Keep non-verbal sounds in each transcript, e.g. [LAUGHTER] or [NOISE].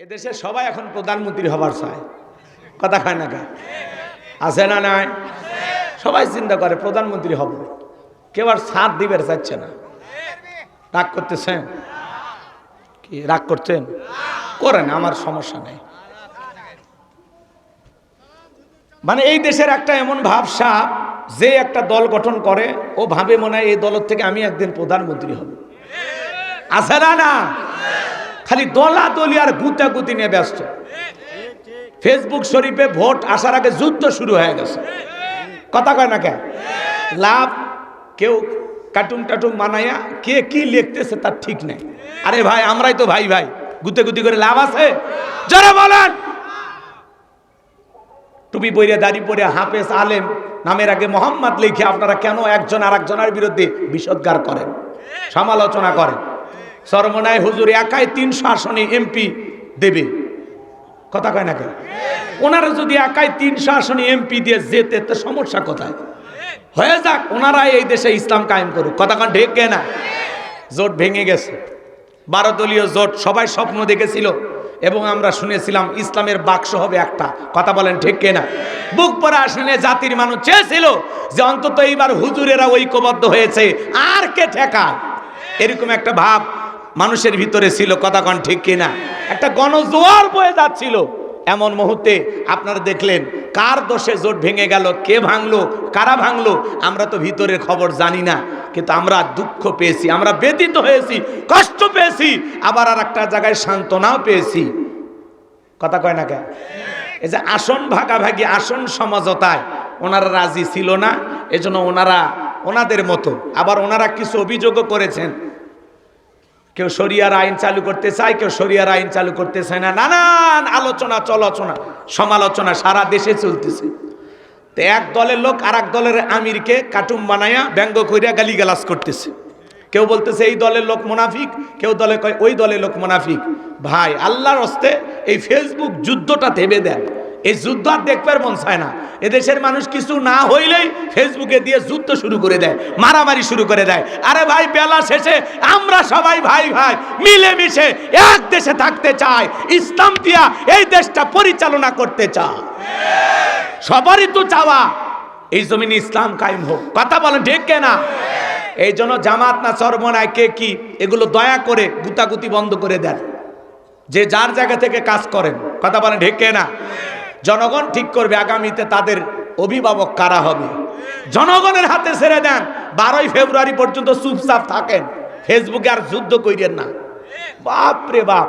এদেশে সবাই এখন প্রধানমন্ত্রী হবার চায়। কথা খায় না কা আছে না নাই? সবাই চিন্তা করে প্রধানমন্ত্রী হব। কেউ আর সাথ দিবে চাচ্ছে না। রাগ করতেছেন? কি, রাগ করছেন? করেন, আমার সমস্যা নেই। মানে এই দেশের একটা এমন ভাবসা, যে একটা দল গঠন করে, ও ভাবে মনে হয় এই দলের থেকে আমি একদিন প্রধানমন্ত্রী হব। আছে না না খালি দলা দলি আর গুতাগুতি নিয়ে ব্যস্ত। ফেসবুক শরীফে ভোট আসার আগে যুদ্ধ শুরু হয়ে গেছে। কথা কয় না কে? লাভ কেউ কার্টুন টাটুন মানাইয়া কে কি লিখতেছে তার ঠিক নেই। আরে ভাই, আমরাই তো ভাই ভাই, গুতে গুতি করে লাভ আছে? যারা বলেন। টুপি পরে দাড়ি পরে হাফেজ, আলেম, নামের আগে মোহাম্মদ লিখে আপনারা কেন একজন আর একজনের বিরুদ্ধে বিষদগার করেন? সমালোচনা করেন? সরমনায় হুজুর একাই তিনশো আসনে এমপি দেবে। কথা কয় না কেন? ওনারা যদি একাই তিনশো আসনে এমপি দিয়ে যেতে, তো সমস্যা কোথায়? হয়ে যাক, ওনারাই এই দেশে ইসলাম কায়েম করুক। কথা কন ঢেক না জোট ভেঙে গেছে। বারো দলীয় জোট সবাই স্বপ্ন দেখেছিল এবং আমরা শুনেছিলাম ইসলামের বাক্স হবে একটা। কথা বলেন ঠিক না বুক পরা আসনে জাতির মানুষ চেয়েছিল যে অন্তত এইবার হুজুরেরা ঐক্যবদ্ধ হয়েছে। আর কে ঠেকা এরকম একটা ভাব মানুষের ভিতরে ছিল, কথা কন ঠিক কিনা? একটা গণজোয়ার বয়ে যাচ্ছিল। এমন মুহূর্তে আপনারা দেখলেন, কার দোষে জোট ভেঙে গেল, কে ভাঙলো, কারা ভাঙলো, আমরা তো ভিতরের খবর জানি না। কিন্তু আমরা দুঃখ পেয়েছি, আমরা ব্যতীত হয়েছি, কষ্ট পেয়েছি, আবার আর একটা জায়গায় সান্ত্বনাও পেয়েছি। কথা কয় না কে এই যে আসন ভাগাভাগি, আসন সমঝোতায় ওনারা রাজি ছিল না, এজন্য ওনারা ওনাদের মতো, আবার ওনারা কিছু অভিযোগও করেছেন। কেউ শরিয়ার আইন চালু করতে চায়, কেউ শরিয়ার আইন চালু করতে চায় না। নানান আলোচনা, চলাচনা, সমালোচনা সারা দেশে চলতেছে। তো এক দলের লোক আর এক দলের আমিরকে কাটুম বানায়া ব্যঙ্গ করিয়া গালিগালাজ করতেছে। কেউ বলতেছে, এই দলের লোক মোনাফিক। কেউ দলে কয়, ওই দলের লোক মোনাফিক। ভাই, আল্লাহর হস্তে এই ফেসবুক যুদ্ধটা থেমে দেন এই যুদ্ধ আর দেখবার মন চায় না। এদেশের মানুষ কিছু না হইলেই ফেসবুকে দিয়ে যুদ্ধ শুরু করে দেয়, মারামারি শুরু করে দেয়। আরে ভাই, বেলা শেষে আমরা সবাই ভাই ভাই মিলেমিশে এক দেশে থাকতে চাই, ইসলাম দিয়া এই দেশটা পরিচালনা করতে চায় সবারই তো চাওয়া এই জমিনে ইসলাম কায়েম হোক। কথা বলেন ঠিক কেনা এই জন্য জামাত না চরমনায় কে কি, এগুলো দয়া করে গুতাগুতি বন্ধ করে দেন। যে যার জায়গা থেকে কাজ করেন। কথা বলেন ঠিক না? জনগণ ঠিক করবে, আগামীতে তাদের অভিভাবক কারা হবে? জনগণের হাতে ছেড়ে দেন। বারোই ফেব্রুয়ারি পর্যন্ত চুপচাপ থাকেন। ফেসবুকে আর যুদ্ধ করিয়েন না। বাপ রে বাপ।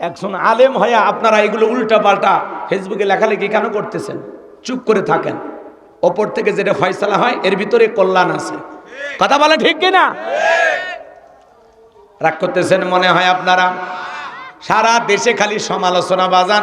একজন আলেম হয়ে আপনারা এগুলো উল্টা পাল্টা ফেসবুকে লেখালেখি কেন করতেছেন? চুপ করে থাকেন। ওপর থেকে যেটা ফয়সালা হয়, এর ভিতরে কল্যাণ আছে। কথা বলে ঠিক কিনা? রাগ করতেছেন মনে হয় আপনারা? সারা দেশে খালি সমালোচনা বাজান।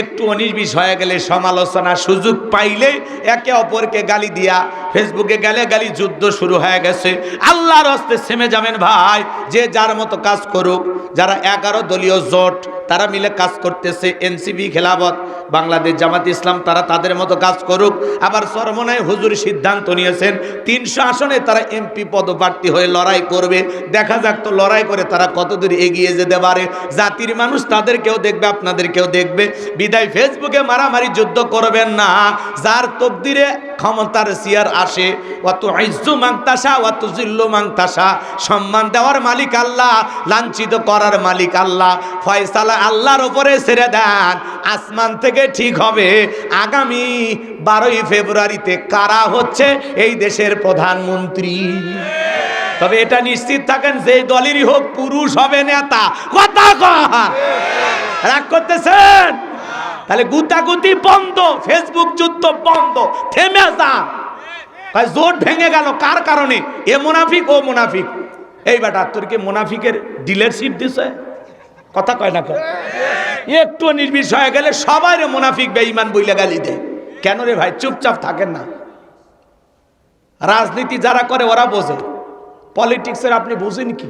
একটু বিশ হয়ে গেলে সমালোচনা সুযোগ পাইলে একে অপরকে গালি দিয়া ফেসবুকে গেলে গালি যুদ্ধ শুরু হয়ে গেছে। আল্লাহর হস্তে থেমে যাবেন ভাই, যে যার মতো কাজ করুক। যারা এগারো দলীয় জোট, তারা মিলে কাজ করতেছে এনসিবি খেলাবত বাংলাদেশ জামাত ইসলাম, তারা তাদের মতো কাজ করুক। আবার সরমনায় হুজুর সিদ্ধান্ত নিয়েছেন, তিনশো আসনে তারা এমপি পদপ্রার্থী হয়ে লড়াই করবে। দেখা যাক তো লড়াই করে তারা কতদূর এগিয়ে যেতে পারে। জাতির মানুষ তাদেরকেও দেখবে, আপনাদেরকেও দেখবে। বিদায় ফেসবুকে মারামারি যুদ্ধ করবেন না। যার তকদিরে ক্ষমতার সিয়ার আসে। অত ইজ্জু মাংতাসা অত জিল্লু মাংতাসা সম্মান দেওয়ার মালিক আল্লাহ, লাঞ্ছিত করার মালিক আল্লাহ। ফয়সালা আল্লাহর ওপরে ছেড়ে দেন। আসমান থেকে ঠিক হবে। আগামী বারোই ফেব্রুয়ারিতে কারা হচ্ছে? এই দেশের প্রধানমন্ত্রী। তবে এটা নিশ্চিত থাকেন যে দলেরই হোক পুরুষ হবে নেতা। কথা রাগ করতেছেন? তাহলে গুতাগুতি বন্ধ ফেসবুক যুদ্ধ বন্ধ, থেমে যান জোট ভেঙে গেল, কার কারণে? এ মুনাফিক, ও মুনাফিক। এই বেটা, তোর কি মুনাফিকের ডিলারশিপ দিছে? কথা কয় না কয় একটু নির্বিষ হয়ে গেলে সবাই রে মুনাফিক, বেঈমান বইলে গালি দেয়। কেন রে ভাই, চুপচাপ থাকেন না। রাজনীতি যারা করে ওরা বোঝে। পলিটিক্সের আপনি বুঝেন কি?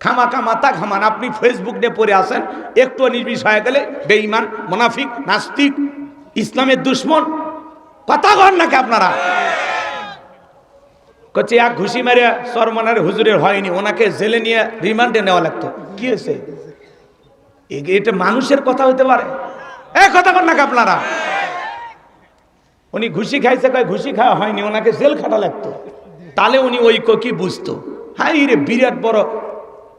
খামাকা মাথা ঘামান। আপনি ফেসবুক নিয়ে পড়ে আসেন, একটু নির্বিষ হয়ে গেলে বেঈমান, মোনাফিক, নাস্তিক, ইসলামের দুশ্মন। কথা কন নাকি আপনারা? করছে এক ঘুষি মেরে সরমনার হুজুরের হয়নি, ওনাকে জেলে নিয়ে রিমান্ডে নেওয়া লাগতো। কি হয়েছে? এটা মানুষের কথা হতে পারে। এ, কথা কর নাকি আপনারা? উনি ঘুষি খাইছে, কয় ঘুষি খাওয়া হয়নি, ওনাকে জেল খাটা লাগতো। তাহলে উনি ওই কি বুঝতো? হাই রে বিরাট বড়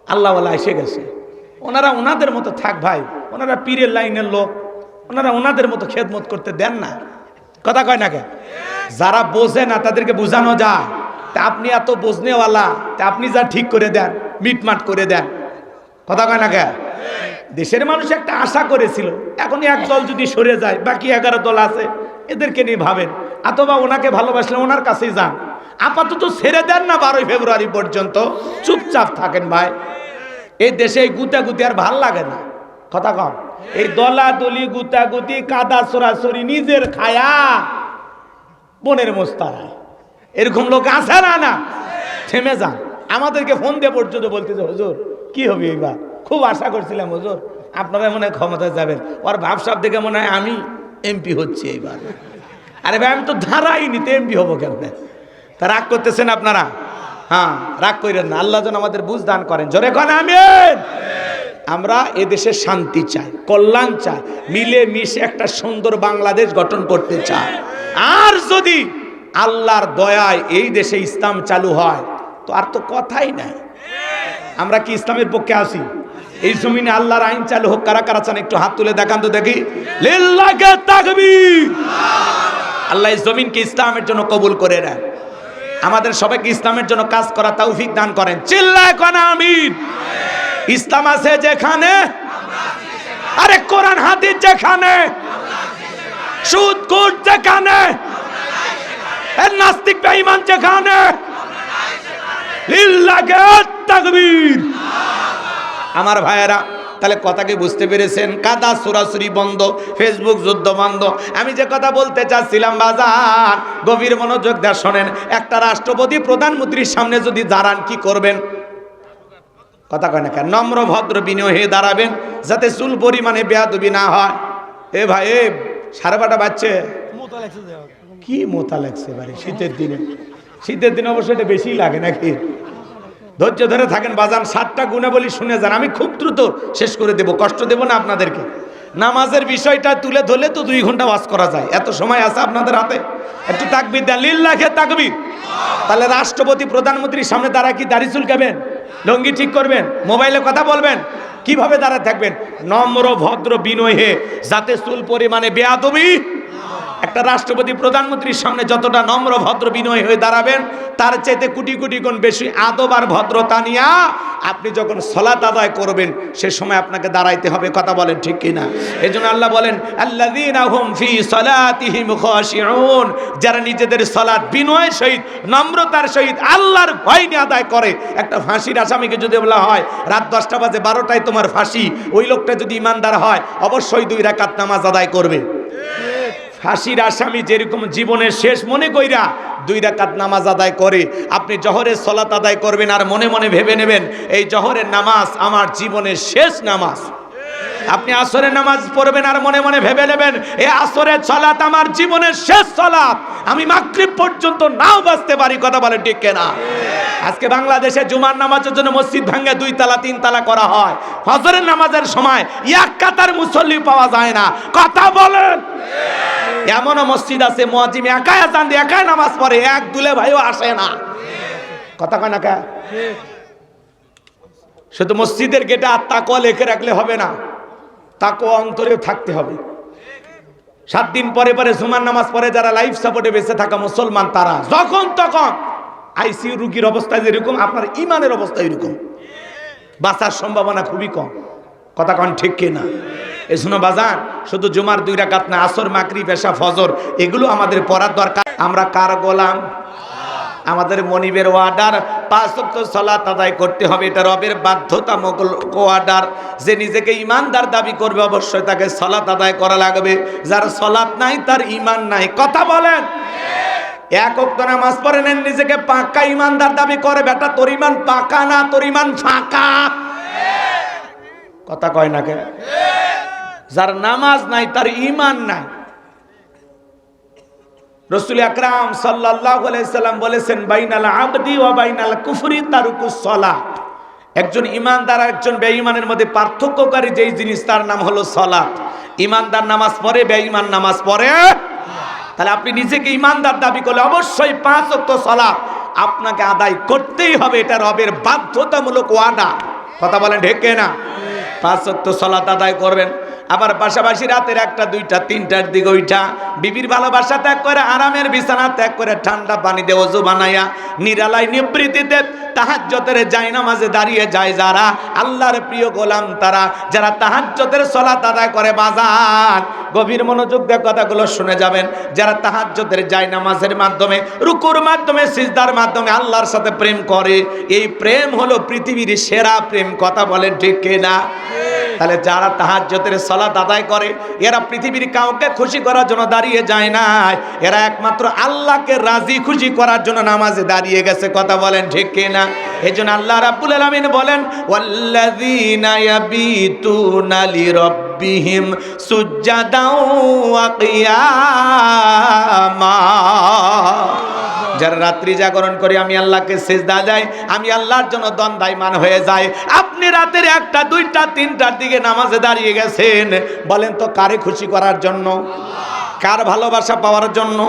আল্লাহওয়ালা এসে গেছে। ওনারা ওনাদের মতো থাক ভাই, ওনারা পীরের লাইনের লোক, ওনারা ওনাদের মতো খেদমত করতে দেন না। কথা কয় না কে? যারা বোঝে না তাদেরকে বোঝানো যায়। তা আপনি এত বোঝনেওয়ালা, তা আপনি যা ঠিক করে দেন, মিটমাট করে দেন। কথা কয় না কে? দেশের মানুষ একটা আশা করেছিল, এখন এক দল যদি সরে যায়, বাকি এগারো দল আছে, এদেরকে নিয়ে ভাবেন। অথবা ওনাকে ভালোবাসলে ওনার কাছেই যান। আপাতত ছেড়ে দেন না বারোই ফেব্রুয়ারি পর্যন্ত। চুপচাপ থাকেন ভাই। এই দেশে এই গুতাগুতি আর ভালো লাগে না। কথা কম। এই দলাদলি, গুতাগুতি, কাদা সরাসরি নিজের খায়া বোনের মোস্তারা। এরকম লোক আছে না না? থেমে যান। আমাদেরকে ফোন দিয়ে পর্যন্ত বলতেছে, হুজুর, কি হবে এইবার? খুব আশা করছিলাম, হুজুর, আপনারা মনে হয় ক্ষমতায় যাবেন। ওর ভাবসাব দেখে মনে হয় আমি এমপি হচ্ছি এইবার। আরে ভাই, আমি তো ধারাই নিতে এমপি হব কেমনে? তা রাগ করতেছেন আপনারা? হ্যাঁ রাগ করেন না। আল্লাহ যেন আমাদের বুঝ দান করেন। জোরে কন, আমিন। আমরা এদেশে শান্তি চাই, কল্যাণ চাই, মিলে মিশে একটা সুন্দর বাংলাদেশ গঠন করতে চাই। আর যদি আল্লাহর দয়ায় এই দেশে ইসলাম চালু হয়, তো আর তো কথাই নাই। আমরা কি ইসলামের পক্ষে আছি? এই জমিনে আল্লাহর আইন চালু হোক, কারা কারা চান, একটু হাত তুলে দেখান তো দেখি। আল্লাহ এই জমিনকে ইসলামের জন্য কবুল করে নেন। আমাদের সবাইকে ইসলামের জন্য কাজ করা তৌফিক দান করেন। চিল্লায় কোন আমিন। ইসলাম আছে যেখানে, আরে কোরআন, হাদিস যেখানে, সুদ কুট যেখানে নাস্তিক, বেঈমান যেখানে, লিল্লাহি তাকবীর। আমার ভাইয়েরা তাহলে কথাকে বুঝতে পেরেছেন? কাদা, সুরাসুরি বন্ধ ফেসবুক যুদ্ধ বন্ধ। আমি যে কথা বলতে চাচ্ছিলাম, বাজার, গভীর মনোযোগ দেওয়া শোনেন। একটা রাষ্ট্রপতি, প্রধানমন্ত্রীর সামনে যদি দাঁড়ান, কি করবেন? কথা কয় না কেন? নম্র, ভদ্র, বিনয় হয়ে দাঁড়াবেন, যাতে চুল পরিমাণে বেয়াদবি না হয়। এ ভাই, এ, সাড়ে বাটা বাচ্চে কি মোতা লাগছে এবারে শীতের দিনে। শীতের দিনে অবশ্যই এটা বেশি লাগে নাকি? ধৈর্য ধরে থাকেন, বাজান সাতটা গুণে বলি শুনে যান। আমি খুব দ্রুত শেষ করে দেব, কষ্ট দেব না আপনাদেরকে। নামাজের বিষয়টা তুলে ধরলে তো দুই ঘণ্টা ওয়াজ করা যায়। এত সময় আছে আপনাদের হাতে? একটু তাকবির দেন লিল্লাখে তাকবির। তাহলে রাষ্ট্রপতি, প্রধানমন্ত্রীর সামনে তারা কি দাড়ি চুলকাবেন? লঙ্গি ঠিক করবেন? মোবাইলে কথা বলবেন? কীভাবে দাঁড়ায় থাকবেন? নম্র, ভদ্র, বিনয় হে, যাতে চুল পরিমাণে বেয়াদবি একটা রাষ্ট্রপতি, প্রধানমন্ত্রীর সামনে যতটা নম্র, ভদ্র, বিনয় হয়ে দাঁড়াবেন, তার চাইতে কোটি কোটি গুণ বেশি আদব আর ভদ্রতা নিয়া আপনি যখন সলাত আদায় করবেন, সে সময় আপনাকে দাঁড়াইতে হবে, কথা বলেন ঠিক কিনা? এই জন্য আল্লাহ বলেন যারা নিজেদের সলাৎ বিনয়ের সহিত, নম্রতার সহিত আল্লাহর ভয় নিয়ে আদায় করে, একটা ফাঁসির আসামিকে যদি বলা হয়, রাত দশটা বাজে, বারোটায় তোমার ফাঁসি, ওই লোকটা যদি ইমানদার হয়, অবশ্যই দুই রাকাত নামাজ আদায় করবে। ফাঁসির আসামি যেরকম জীবনের শেষ মনে কইরা দুই রাকাত নামাজ আদায় করে, আপনি জহরের সলাত আদায় করবেন আর মনে মনে ভেবে নেবেন, এই জহরের নামাজ আমার জীবনের শেষ নামাজ। আপনি আসরের নামাজ পড়বেন আর মনে মনে ভেবে নেবেন, এ আসরের সলাত আমার জীবনের শেষ সলাত আমি মাগরিব পর্যন্ত নাও বাঁচতে পারি, কথা বলেন ঠিক কেনা? আজকে বাংলাদেশে জুমার নামাজের জন্য মসজিদ ভাঙে দুই তালা, তিন তালা করা হয়। ফজরের নামাজের সময় এক কাতার মুসল্লি পাওয়া যায় না। কথা বলেন! এমনও মসজিদ আছে মহাজিম একাই আজান দিয়ে, একাই নামাজ পড়ে, এক দুলে ভাইও আসে না। কথা কয় না কা? শুধু মসজিদের গেটে আর তাকুয়া লিখে রাখলে হবে না তাকুয়া অন্তরে থাকতে হবে। সাত দিন পরে পরে জুমার নামাজ পরে যারা লাইফ সাপোর্টে বেঁচে থাকা মুসলমান তারা, যখন তখন আইসিইউ রুগীর অবস্থা যেরকম, আপনার ইমানের অবস্থা এরকম বাঁচার সম্ভাবনা খুবই কম। কথা কন ঠিক কিনা? এই শুনো বাজান শুধু জুমার দুই রাকাত না, আসর মাকরি পেশা ফজর, এগুলো আমাদের পড়ার দরকার। আমরা কার গোলাম? আমাদের মনিবের ওয়ার্ডার পাঁচ সলাত আদায় করতে হবে, এটা রবের বাধ্যতামূলক ওয়ার্ডার যে নিজেকে ইমানদার দাবি করবে, অবশ্যই তাকে সলাত আদায় করা লাগবে। যার সলাত নাই, তার ইমান নাই। কথা বলেন। এক অক্ত নামাজ পড়ে নেন, নিজেকে পাকা ইমানদার দাবি করে, বেটা, তোর ইমান পাকা না, তোর ইমান ফাঁকা? কথা কয় না কে যার নামাজ নাই, তার ইমান নাই। রসুল আকরাম সাল্লাহ সাল্লাম বলেছেন, বাইনাল আবদি ও বাইনাল কুফরি তারুকুস সলা একজন ইমানদার আর একজন বেঈমানের মধ্যে পার্থক্যকারী যেই জিনিস, তার নাম হলো সলাৎ ইমানদার নামাজ পড়ে, বেঈমান নামাজ পড়ে। তাহলে আপনি নিজেকে ইমানদার দাবি করলে অবশ্যই পাঁচ অক্ত সলাৎ আপনাকে আদায় করতেই হবে, এটা রবের বাধ্যতামূলক ওয়াদা। কথা বলেন ঢেকে না পাঁচ অক্ত সলাৎ আদায় করবেন। আবার পাশাপাশি রাতের একটা, দুইটা, তিনটার দিকে ওইটা। বিবির ভালোবাসা ত্যাগ করে, আরামের বিছানা ত্যাগ করে, ঠান্ডা পানিতে অজু বানাইয়া নিরালায় নিবৃত্তিতে তাহাজ্জতের যায় নামাজে দাঁড়িয়ে যায় যারা। আল্লাহর প্রিয় গোলাম তারা, যারা তাহাজ্জতের সলাত আদায় করে বাজান। গভীর মনোযোগ দিয়ে কথাগুলো শুনে যাবেন। যারা তাহাজ্জতের যায় নামাজের মাধ্যমে, রুকুর মাধ্যমে, সিজদার মাধ্যমে আল্লাহর সাথে প্রেম করে, এই প্রেম হলো পৃথিবীর সেরা প্রেম। কথা বলেন ঠিক না তাহলে যারা তাহার তাহাজ্জতের সলাত আদায় করে, এরা পৃথিবীর কাউকে খুশি করার জন্য দাঁড়িয়ে যায় না এরা একমাত্র আল্লাহকে রাজি খুশি করার জন্য নামাজে দাঁড়িয়ে গেছে, কথা বলেন ঠিক না এই জন্য আল্লাহ রাব্বুল আলামিন বলেন, ওয়াল্লাযীনা ইয়াবিতুনা লিরাব্বিহিম যারা রাত্রি জাগরণ করে আমি আল্লাহকে সেজদা যাই আমি আল্লাহর জন্য দ্বন্দ্বায়মান হয়ে যায় আপনি রাতের একটা, দুইটা, তিনটার দিকে নামাজে দাঁড়িয়ে গেছেন, বলেন তো কারে খুশি করার জন্য? কার ভালোবাসা পাওয়ার জন্য?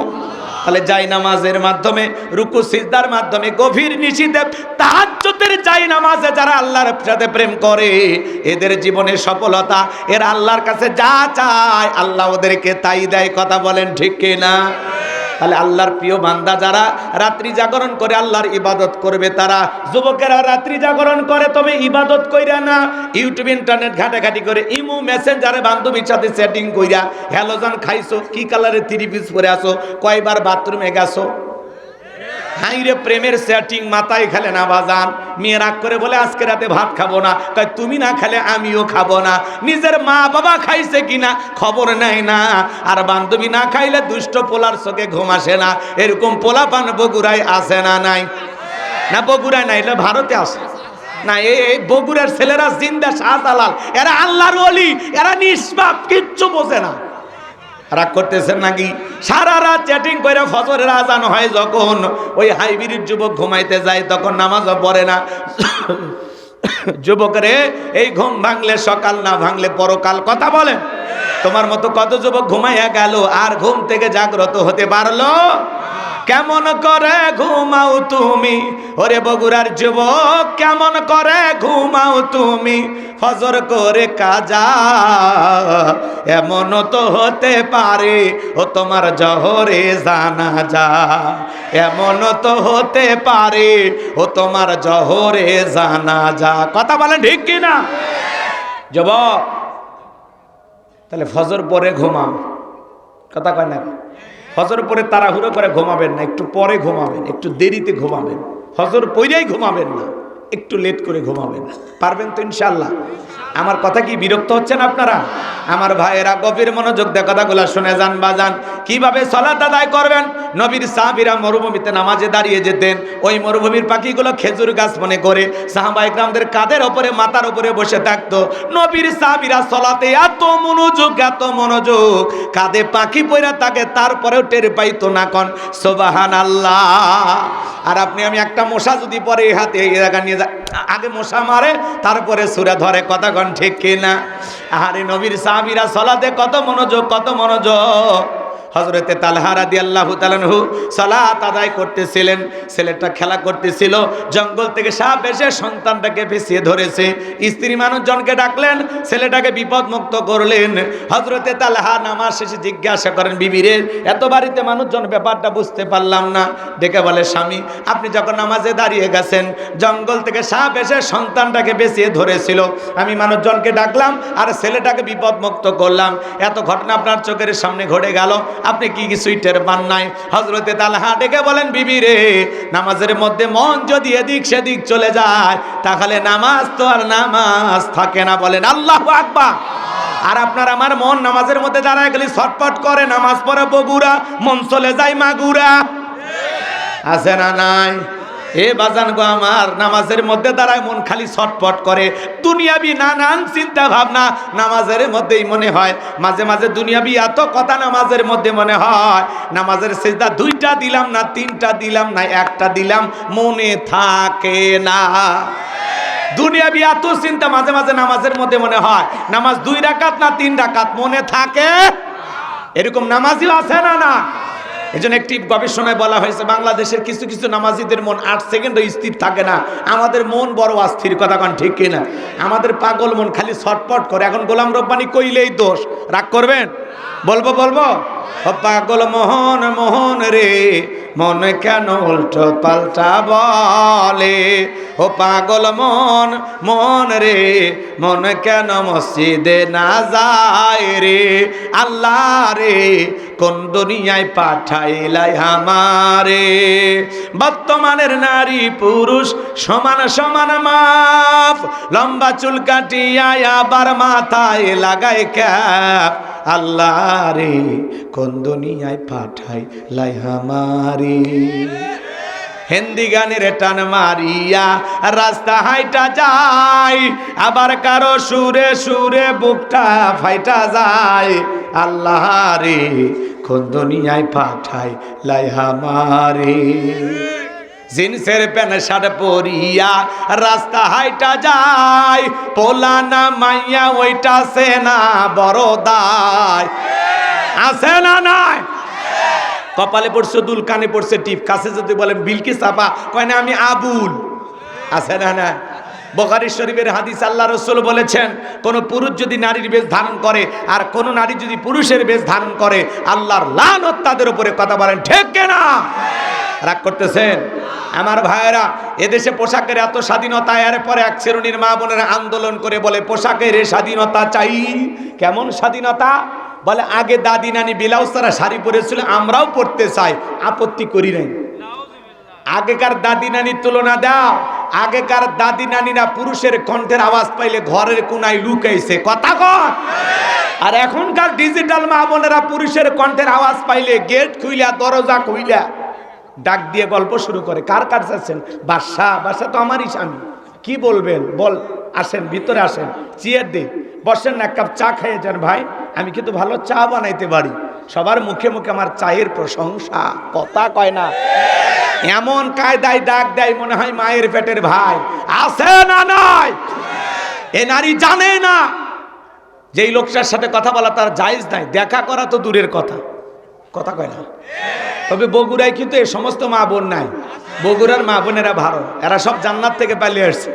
তাহলে যাই নামাজের মাধ্যমে, রুকু, সিজদার মাধ্যমে, গভীর নিশিতে, তাহাজ্জুদের যাই নামাজে, যারা আল্লাহর সাথে প্রেম করে, এদের জীবনে সফলতা, এরা আল্লাহর কাছে যা চায়, আল্লাহ ওদেরকে তাই দেয়, কথা বলেন ঠিক কিনা? তাহলে আল্লাহর প্রিয় বান্দা যারা রাত্রি জাগরণ করে আল্লাহর ইবাদত করবে তারা, যুবকেরা রাত্রি জাগরণ করে তবে ইবাদত কইরা না। ইউটিউব, ইন্টারনেট ঘাটাঘাটি করে ইমু, মেসেঞ্জারে বান্ধবীর সাথে সেটিং কইরা হ্যালোজান খাইছো? কি কালারের থ্রি পিস পরে আসো কয়বার বাথরুমে গেছো? হাইরে প্রেমের সেটিং মাথায় খেলে না বাজান। মেয়ে রাগ করে বলে, আজকে রাতে ভাত খাব না। তাই তুমি না খেলে আমিও খাব না। নিজের মা বাবা খাইছে কিনা খবর নেয় না। আর বান্ধবী না খাইলে দুষ্ট পোলার চোখে ঘুম আসে না। এরকম পোলা পান বগুড়ায় আসে না নাই? না, বগুড়ায় নাই এটা ভারতে আসে না এই বগুড়ার ছেলেরা জিন্দা শাহজালাল এরা আল্লাহর ওলি, এরা নিষ্পাপ, কিচ্ছু বোঝে না। রাগ করতেছেন নাকি? সারা রাত চ্যাটিং করে ফজরের আজান হয় যখন ওই হাইব্রিড যুবক ঘুমাইতে যায়, তখন নামাজও পড়ে না। [COUGHS] যুবকরে, এই ঘুম ভাঙলে সকাল, না ভাঙলে পরকাল, কথা বলেন। তোমার মতো কত যুবক ঘুমাইয়া গেল, আর ঘুম থেকে জাগ্রত হতে পারল? কেমন করে ঘুমাও তুমি? ওরে বগুড়ার যুবক, কেমন করে ঘুমাও তুমি? ফজর করে কাজা এমন তো হতে পারে, ও তোমার জহরে জানা যা এমন তো হতে পারে, ও তোমার জহরে জানা যা কথা বলেন ঠিক কিনা যুবক, তাহলে ফজর পরে ঘুমাও। কথা কয় না? ফজর পরে তাড়াহুড়ো করে ঘুমাবেন না, একটু পরে ঘুমাবেন, একটু দেরিতে ঘুমাবেন। হজর পরেই ঘুমাবেন না, একটু লেট করে ঘুমাবেন। পারবেন তো ইনশাল্লাহ আমার কথা কি বিরক্ত হচ্ছেন আপনারা? আমার ভাইয়েরা গভীর মনোযোগ দিয়ে কথাগুলো শুনে যান, বাজান। কীভাবে সলাত আদায় করবেন? নবীর সাহাবিরা মরুভূমিতে নামাজে দাঁড়িয়ে যেতেন। ওই মরুভূমির পাখিগুলো খেজুর গাছ মনে করে সাহাবা ইকরামদের কাদের ওপরে, মাথার ওপরে বসে থাকতো। নবীর সাহাবিরা সলাতে এত মনোযোগ এত মনোযোগ, কাঁধে পাখি পইরা থাকে তারপরেও টের পাইতো না কন। সোবাহান আল্লাহ আর আপনি, আমি একটা মশা যদি পরে হাতে এই জায়গা নিয়ে যা আগে মশা মারে, তারপরে সুরে ধরে, কথা কন ঠিক কিনা? আরে নবীর সাহাবিরা সলাতে কত মনোযোগ কত মনোযোগ? হজরতে তালহারা দি আল্লাহ তালানহু সালাত আদায় করতেছিলেন, ছেলেটা খেলা করতেছিল, জঙ্গল থেকে সাপ এসে সন্তানটাকে ফেসিয়ে ধরেছে। স্ত্রী মানুষজনকে ডাকলেন, ছেলেটাকে বিপদ মুক্ত করলেন। হজরতে তালহা নামাজ শেষে জিজ্ঞাসা করেন বিবিরে এত বাড়িতে মানুষজন, ব্যাপারটা বুঝতে পারলাম না। ডেকে বলে, স্বামী, আপনি যখন নামাজে দাঁড়িয়ে গেছেন, জঙ্গল থেকে সাপ এসে সন্তানটাকে বেঁচিয়ে ধরেছিল। আমি মানুষজনকে ডাকলাম আর ছেলেটাকে বিপদ মুক্ত করলাম। এত ঘটনা আপনার চোখের সামনে ঘটে গেল। আপনি কি কিছুই টের পান নাই? হজরতে তালহা ডেকে বলেন, বিবি রে, নামাজের মধ্যে মন যদি এদিক সেদিক চলে যায়, তাহলে নামাজ তো আর নামাজ থাকে না। বলেন, আল্লাহ আকবা আর আপনার আমার মন নামাজের মধ্যে দাঁড়ায় গেলে ছটপট করে, নামাজ পড়ে বগুড়া, মন চলে যায় মাগুরা। আছে না নাই? এ বাজান গো আমার, নামাজের মধ্যে দাঁড়ায় মন খালি ছটপট করে। দুনিয়াবি নানান চিন্তা ভাবনা নামাজের মধ্যেই মনে হয়। মাঝে মাঝে দুনিয়াবি এত কথা নামাজের মধ্যে মনে হয়। নামাজের সেজদা দুইটা দিলাম না, তিনটা দিলাম না, একটা দিলাম, মনে থাকে না। দুনিয়াবি এত চিন্তা মাঝে মাঝে নামাজের মধ্যে মনে হয়। নামাজ দুই রাকাত না তিন রাকাত, মনে থাকে? এরকম নামাজিও আছে না না? এই জন্য একটি গবেষণায় বলা হয়েছে, বাংলাদেশের কিছু কিছু নামাজিদের মন আট সেকেন্ডও স্থির থাকে না। আমাদের মন বড় অস্থির, কথা কন ঠিক কিনা? আমাদের পাগল মন খালি ছটপট করে। এখন গোলাম রব্বানি কইলেই দোষ। রাগ করবেন? বলব বলব? পাগল মোহন মোহন রে, মন কেন উল্টো পাল্টা বলে? ও পাগল মন মন রে, মন কেন মসজিদে না যায় রে? আল্লাহ রে, কোন দুনিয়ায় পাঠাইলাই আমারে? বর্তমানের নারী পুরুষ সমান সমান মাপ। লম্বা চুল কাটিয়া আবার মাথায় লাগায় ক্যাপ। আল্লাহ রে কোন দুনিয়ায় পাঠাই লাই আমারে হিন্দি গানের টান মারিয়া রাস্তা হাইটা যায় আবার কারও সুরে সুরে বুকটা ফাইটা যায়। আল্লাহ রে কোন দুনিয়ায় পাঠাই লাই আমারে জিন্সের প্যান্ট শার্ট পরিয়া রাস্তা হাইটা যায় পোলা না মাইয়া ওইটা সে না বড় দায়। আছে না নাই? কপালে পড়ছে দুল কানে পড়ছে টিপ কাছে যদি বলেন, বিলকি চাপা কয় না আমি আবুল। আছে না না বখারি শরীফের হাদিস আল্লাহ রসুল বলেছেন, কোন পুরুষ যদি নারীর বেশ ধারণ করে আর কোন নারী যদি পুরুষের বেশ ধারণ করে, আল্লাহর লানত তাদের উপরে কথা বলেন, ঠিক কেনা রাগ করতেছেন? আমার ভাইয়েরা, এদেশে পোশাকের এত স্বাধীনতা এর পরে এক শ্রেণির মা বোনেরা আন্দোলন করে বলে, পোশাকের স্বাধীনতা চাই। কেমন স্বাধীনতা? বলে, আগে দাদি নানি ব্লাউজ তারা শাড়ি পরেছিল, আমরাও পড়তে চাই। আপত্তি করি নাই। আগেকার দাদি নানির তুলনা দাও। আগেকার দাদি নানিরা পুরুষের কণ্ঠের আওয়াজ পাইলে ঘরের কোনায় লুকাইছে। কথা কর আর এখনকার ডিজিটাল মা বোনেরা পুরুষের কণ্ঠের আওয়াজ পাইলে গেট খুইলা, দরজা খুইলা। ডাক দিয়ে গল্প শুরু করে। কার কার চাচ্ছেন বাসা বাসা তো আমারই স্বামী। কি বলবেন? বল, আসেন, ভিতরে আসেন। চেয়ার দে। বসেন, এক কাপ চা খাইয়ে যান, ভাই। আমি কিন্তু ভালো চা বানাইতে পারি। সবার মুখে মুখে আমার চায়ের প্রশংসা। কথা কয় না। এমন কায়দায় ডাক দেয় মনে হয় মায়ের পেটের ভাই। আছে না নাই? এ নারী জানে না। যেই লোকটার সাথে কথা বলা তার জায়েজ নাই। দেখা করা তো দূরের কথা। কথা কয় না। তবে বগুড়ায় কিন্তু এ সমস্ত মা বোন নাই। বগুড়ার মা বোনেরা ভালো। এরা সব জান্নাত থেকে পালিয়ে আসছে।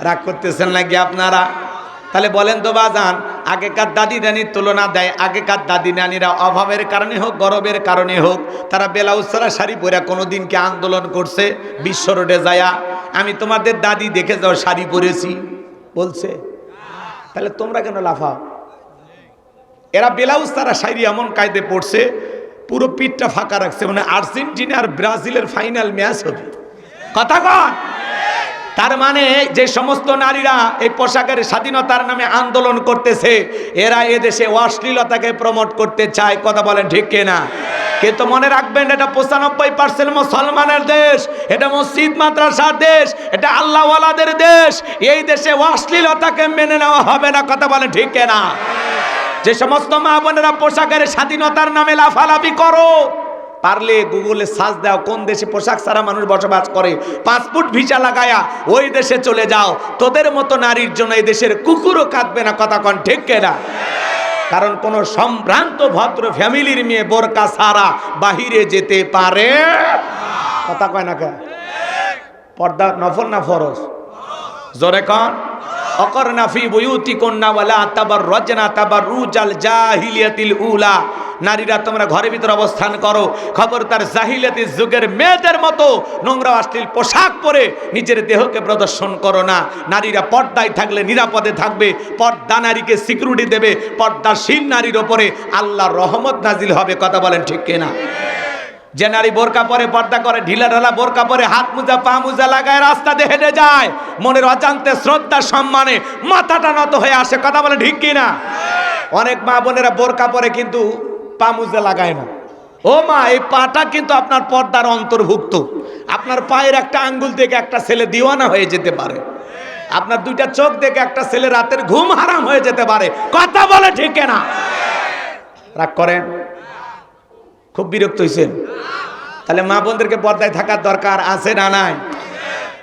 রাগ করতেছেন নাকি আপনারা? তাহলে বলেন তো বাজান, আগেকার দাদি নানির তুলনা দেয়, আগেকার দাদি নানিরা অভাবের কারণে হোক, গরবের কারণে হোক, তারা বেলাউজ ছাড়া শাড়ি পরে কোনো দিনকে আন্দোলন করছে? বিশ্ব রোডে যায়া, আমি তোমাদের দাদি দেখে যাও শাড়ি পরেছি, বলছে। তাহলে তোমরা কেন লাফাও? এরা ব্লাউজ তারা শাড়ি এমন কায়দে পড়ছে পুরো পিঠটা ফাঁকা রাখছে মানে আর্জেন্টিনা আর ব্রাজিলের ফাইনাল ম্যাচ হবে। কথা কন। তার মানে যে সমস্ত নারীরা এই পোশাকের স্বাধীনতার নামে আন্দোলন করতেছে, এরা এদেশে অশ্লীলতাকে প্রমোট করতে চায়। কথা বলেন ঠিক কিনা? কিন্তু মনে রাখবেন, এটা পঁচানব্বই পার্সেন্ট মুসলমানের দেশ, এটা মসজিদ, মাদ্রাসার দেশ, এটা আল্লাহওয়ালাদের দেশ। এই দেশে অশ্লীলতাকে মেনে নেওয়া হবে না, কথা বলেন ঠিক কিনা? যে সমস্ত মা বোনেরা পোশাকের স্বাধীনতার নামে লাফালাফি করো পারলে গুগলে সার্চ দাও কোন দেশে পোশাক ছাড়া মানুষ বসবাস করে। পাসপোর্ট ভিসা লাগায়া ওই দেশে চলে যাও। তোদের মতো নারীর জন্য এই দেশের কুকুরও কাঁদবে না, কথা কন ঠিক কেনা কারণ কোন সম্ভ্রান্ত, ভদ্র ফ্যামিলির মেয়ে বোরকা সারা বাহিরে যেতে পারে কথা কয় না কে? পর্দা নফল না ফরজ? জোরে কন। অকর নাফি বয়ুতি কন্যা ওয়ালা তাবার রজনা তাবার রুজাল জাহিলিয়াতিল উলা। নারীরা তোমরা ঘরের ভিতর অবস্থান করো। খবর তার জাহিলিয়াতি যুগের মেয়েদের মতো নোংরা অশ্লীল পোশাক পরে নিজের দেহকে প্রদর্শন করো না। নারীরা পর্দায় থাকলে নিরাপদে থাকবে। পর্দা নারীকে সিকিউরিটি দেবে। পর্দাশীল নারীর ওপরে আল্লাহর রহমত নাজিল হবে, কথা বলেন ঠিক কিনা? যে নারী বোরকা পরে পর্দা করে, ঢিলা ঢালা বোরকা পরে হাত মুজা, পা মুজা লাগায়, রাস্তা দিয়ে হেঁটে যায়, মনের অজান্তে শ্রদ্ধা সম্মানে মাথাটা নত হয়ে আসে। কথা বলে ঠিক কিনা? অনেক মা বোনেরা বোরকা পরে কিন্তু পা মুজা লাগায় না। ও মা, এই পাটা কিন্তু আপনার পর্দার অন্তর্ভুক্ত। আপনার পায়ের একটা আঙ্গুল থেকে একটা ছেলে দিওয়ানা হয়ে যেতে পারে। আপনার দুইটা চোখ দেখে একটা ছেলে রাতের ঘুম হারাম হয়ে যেতে পারে। কথা বলে ঠিক না রাগ করেন? খুব বিরক্ত হয়েছেন তাহলে মা বোনদেরকে পর্দায় থাকার দরকার আছে না নাই?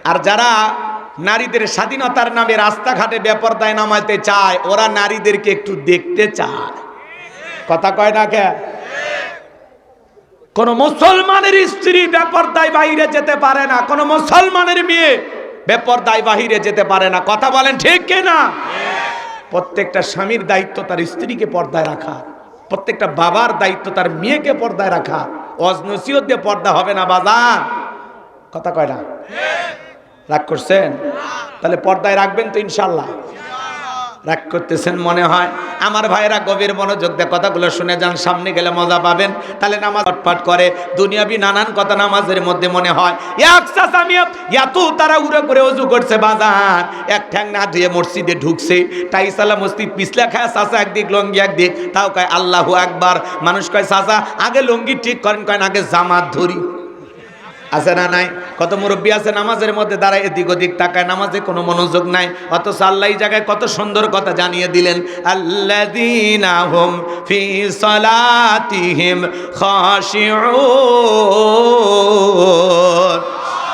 আর যারা নারীদের স্বাধীনতার নামে রাস্তাঘাটে বেপরদায় নামাইতে চায়, ওরা নারীদেরকে একটু দেখতে চায়। কথা কয় না কে? কোন মুসলমানের স্ত্রী বেপরদায় বাহিরে যেতে পারে না, কোন মুসলমানের মেয়ে বেপরদায় বাহিরে যেতে পারে না। কথা বলেন ঠিক কিনা? প্রত্যেকটা স্বামীর দায়িত্ব তার স্ত্রীকে পর্দায় রাখা প্রত্যেকটা বাবার দায়িত্ব তার মেয়েকে পর্দায় রাখা। অজনসিয়ত দিয়ে পর্দা হবে না বাজা কথা কয় না? রাগ করছেন? তাহলে পর্দায় রাখবেন তো ইনশাল্লাহ রাগ করতেছেন মনে হয়। আমার ভাইয়েরা গভীর মনোযোগ দিয়ে কথাগুলো শুনে যান, সামনে গেলে মজা পাবেন। তাহলে নামাজ পাট করে দুনিয়াবি নানান কথা নামাজের মধ্যে মনে হয় এত তারা উড়ে করে অজু করছে বাজার। এক ঠ্যাং না ধুয়ে মসজিদে ঢুকছে। টাইসালা মসজিদ পিছলা খায়, চাচা একদিক, লঙ্গি একদিক। তাও কয়, আল্লাহু একবার মানুষ কয়, চাচা, আগে লঙ্গি ঠিক করেন। কয় না আগে জামাত ধরি। আছে না নাই? কত মুরব্বী আছে নামাজের মধ্যে দাঁড়ায় এদিক ওদিক তাকায়, নামাজে কোনো মনোযোগ নাই। অথচ আল্লাহ জায়গায় কত সুন্দর কথা জানিয়ে দিলেন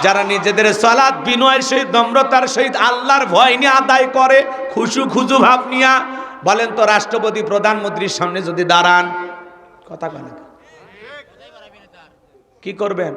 যারা নিজেদের সালাত বিনয়ের সহিত, নম্রতার সহিত আল্লাহর ভয় নিয়ে আদায় করে, খুশু খুজু ভাব নিয়া, বলেন তো রাষ্ট্রপতি, প্রধানমন্ত্রীর সামনে যদি দাঁড়ান, কথা কয় না কি করবেন?